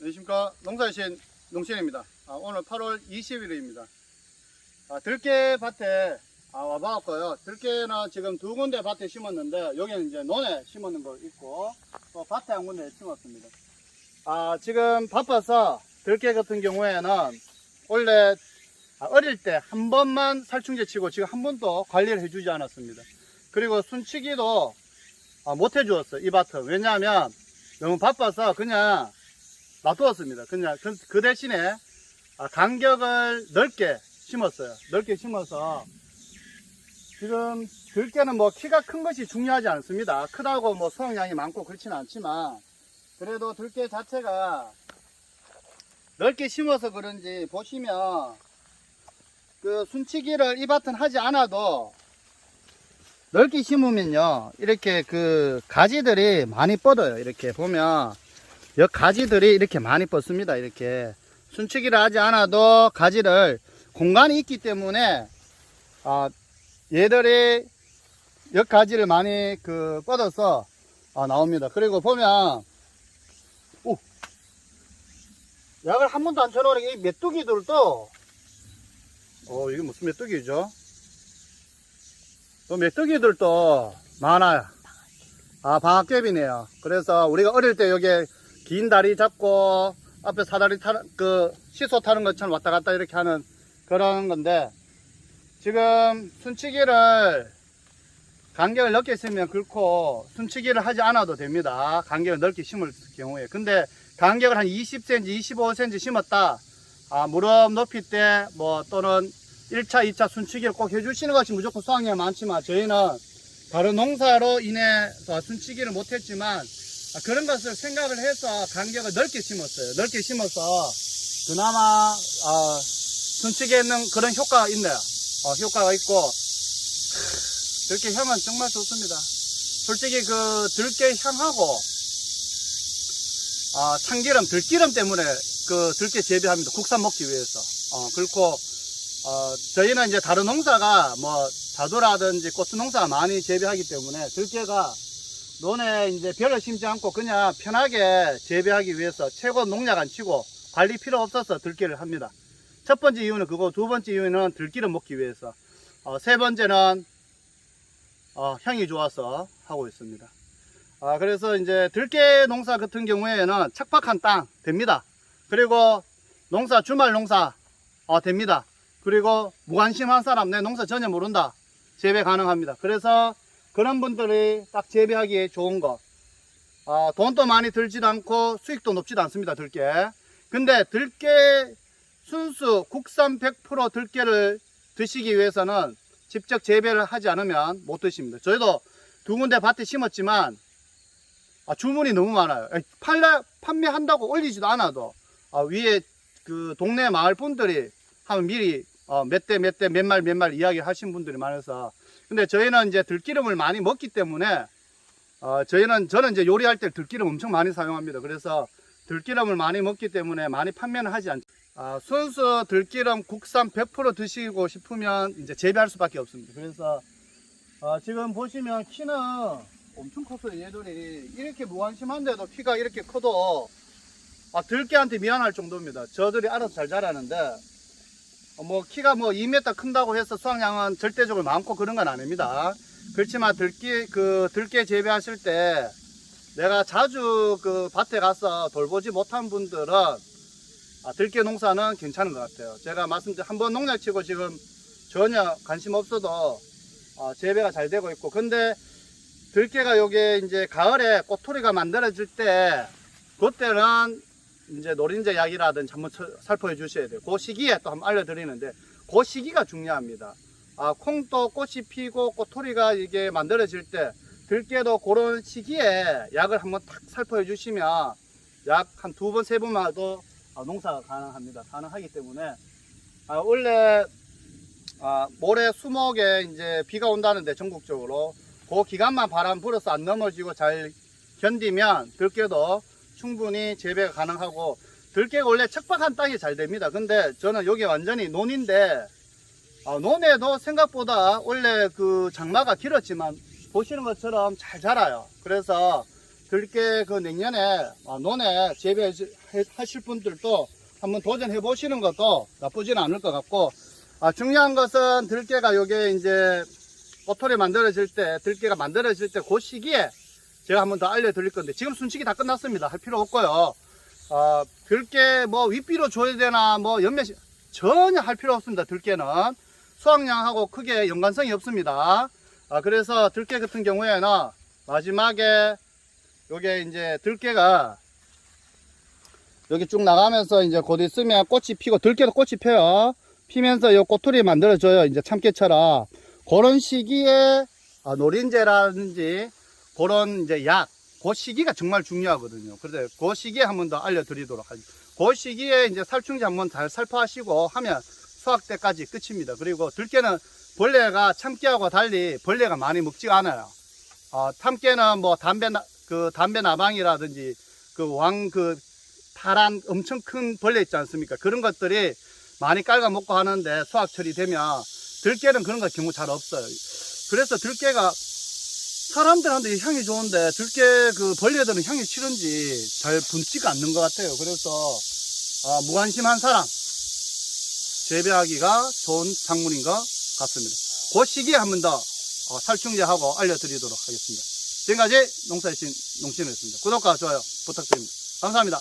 안녕하십니까 농사신 농신입니다. 아, 오늘 8월 20일입니다. 아, 들깨 밭에 아, 와봐갖고요. 들깨는 지금 두 군데 밭에 심었는데 여기는 이제 논에 심었는 거 있고 또 밭에 한 군데 심었습니다. 아, 지금 바빠서 들깨 같은 경우에는 원래 아, 어릴 때 한 번만 살충제 치고 지금 한 번도 관리를 해주지 않았습니다. 그리고 순치기도 아, 못 해주었어요. 이 밭은. 왜냐하면 너무 바빠서 그냥 놔두었습니다. 그냥 그, 그 대신에 아, 간격을 넓게 심었어요. 넓게 심어서 지금 들깨는 뭐 키가 큰 것이 중요하지 않습니다. 크다고 뭐 수확량이 많고 그렇지는 않지만 그래도 들깨 자체가 넓게 심어서 그런지 보시면 그 순치기를 이 밭은 하지 않아도 넓게 심으면요 이렇게 그 가지들이 많이 뻗어요 이렇게 보면 여 가지들이 이렇게 많이 뻗습니다 이렇게 순치기를 하지 않아도 가지를 공간이 있기 때문에 아 얘들이 여 가지를 많이 그 뻗어서 아, 나옵니다 그리고 보면 오 약을 한 번도 안 쳐놓으니까 이 메뚜기들도 어 이게 무슨 메뚜기죠 또 메뚜기들도 많아요. 아, 방학개비네요. 그래서 우리가 어릴 때 여기 긴 다리 잡고 앞에 사다리 타는, 그, 시소 타는 것처럼 왔다 갔다 이렇게 하는 그런 건데 지금 순치기를 간격을 넓게 쓰면 그렇고 순치기를 하지 않아도 됩니다. 간격을 넓게 심을 경우에. 근데 간격을 한 20cm, 25cm 심었다. 아, 무릎 높이 때 뭐 또는 1차, 2차 순치기를 꼭 해주시는 것이 무조건 수확량이 많지만 저희는 다른 농사로 인해서 순치기를 못했지만 아, 그런 것을 생각을 해서 간격을 넓게 심었어요. 넓게 심어서 그나마 아, 순치기에는 그런 효과가 있네요. 어, 효과가 있고 들깨 향은 정말 좋습니다. 솔직히 그 들깨 향하고 아, 참기름, 들기름 때문에 그 들깨 재배합니다. 국산 먹기 위해서. 어, 그렇고 어, 저희는 이제 다른 농사가 뭐 자두라든지 꽃 농사가 많이 재배하기 때문에 들깨가 논에 이제 별을 심지 않고 그냥 편하게 재배하기 위해서 최고 농약 안 치고 관리 필요 없어서 들깨를 합니다. 첫 번째 이유는 그거, 두 번째 이유는 들기를 먹기 위해서. 어, 세 번째는 어, 향이 좋아서 하고 있습니다. 아, 그래서 이제 들깨 농사 같은 경우에는 척박한 땅 됩니다. 그리고 농사 주말 농사 어, 됩니다. 그리고 무관심한 사람 내 농사 전혀 모른다 재배 가능합니다 그래서 그런 분들이 딱 재배하기에 좋은 거 아, 돈도 많이 들지도 않고 수익도 높지도 않습니다 들깨. 근데 들깨 순수 국산 100% 들깨를 드시기 위해서는 직접 재배를 하지 않으면 못 드십니다. 저희도 두 군데 밭에 심었지만 아, 주문이 너무 많아요. 팔래, 판매한다고 올리지도 않아도 아, 위에 그 동네 마을 분들이 하면 미리 어, 몇 대 몇 대 몇 말 몇 말 이야기 하신 분들이 많아서. 근데 저희는 이제 들기름을 많이 먹기 때문에 어, 저희는 저는 이제 요리할 때 들기름 엄청 많이 사용합니다. 그래서 들기름을 많이 먹기 때문에 많이 판매는 하지 않죠. 아, 순수 들기름 국산 100% 드시고 싶으면 이제 재배할 수밖에 없습니다. 그래서 어, 지금 보시면 키는 엄청 컸어요. 얘들이 이렇게 무관심한데도 키가 이렇게 커도 아, 들깨한테 미안할 정도입니다. 저들이 알아서 잘 자라는데. 어, 뭐 키가 뭐 2m 큰다고 해서 수확량은 절대적으로 많고 그런 건 아닙니다. 그렇지만 들깨 그 들깨 재배하실 때 내가 자주 그 밭에 가서 돌보지 못한 분들은 아, 들깨 농사는 괜찮은 것 같아요. 제가 말씀드린 한번 농약 치고 지금 전혀 관심 없어도 아, 재배가 잘 되고 있고 근데 들깨가 요게 이제 가을에 꼬투리가 만들어질 때 그때는 이제 노린재 약이라든지 한번 쳐- 살포해 주셔야 돼요. 그 시기에 또 한번 알려드리는데 그 시기가 중요합니다. 아, 콩도 꽃이 피고 꼬투리가 이게 만들어질 때 들깨도 그런 시기에 약을 한번 탁 살포해 주시면 약 한 두 번, 세 번만 해도 아, 농사가 가능합니다. 가능하기 때문에 아, 원래 아, 모래 수목에 이제 비가 온다는데 전국적으로 그 기간만 바람 불어서 안 넘어지고 잘 견디면 들깨도 충분히 재배가 가능하고 들깨가 원래 척박한 땅이 잘 됩니다. 근데 저는 여기 완전히 논인데 아, 논에도 생각보다 원래 그 장마가 길었지만 보시는 것처럼 잘 자라요. 그래서 들깨 그 내년에 아, 논에 재배하실 분들도 한번 도전해 보시는 것도 나쁘지는 않을 것 같고 아, 중요한 것은 들깨가 요게 이제 꼬토리 만들어질 때 들깨가 만들어질 때 그 시기에 제가 한번 더 알려드릴 건데 지금 순치기 다 끝났습니다 할 필요 없고요 어, 들깨 뭐 윗비로 줘야 되나 뭐 연면 전혀 할 필요 없습니다 들깨는 수확량하고 크게 연관성이 없습니다 아, 그래서 들깨 같은 경우에는 마지막에 요게 이제 들깨가 여기 쭉 나가면서 이제 곧 있으면 꽃이 피고 들깨도 꽃이 펴요. 피면서 요 꼬투리 만들어줘요. 이제 참깨처럼. 그런 시기에 아, 노린재라든지 그런 이제 약, 그 시기가 정말 중요하거든요. 그래서 그 시기에 한 번 더 알려드리도록 하겠습니다. 그 시기에 이제 살충제 한 번 잘 살포하시고 하면 수확 때까지 끝입니다. 그리고 들깨는 벌레가 참깨하고 달리 벌레가 많이 먹지가 않아요. 어, 참깨는 뭐 담배, 나- 그 담배 나방이라든지 그 왕, 그 파란 엄청 큰 벌레 있지 않습니까? 그런 것들이 많이 깔아먹고 하는데 수확 처리되면 들깨는 그런 거 경우 잘 없어요. 그래서 들깨가 사람들한테 향이 좋은데 들깨 그 벌레들은 향이 싫은지 잘 분지가 않는 것 같아요. 그래서 아, 무관심한 사람 재배하기가 좋은 작물인 것 같습니다. 그 시기에 한 번더 어, 살충제하고 알려드리도록 하겠습니다. 지금까지 농사의 신 농신이었습니다. 구독과 좋아요 부탁드립니다. 감사합니다.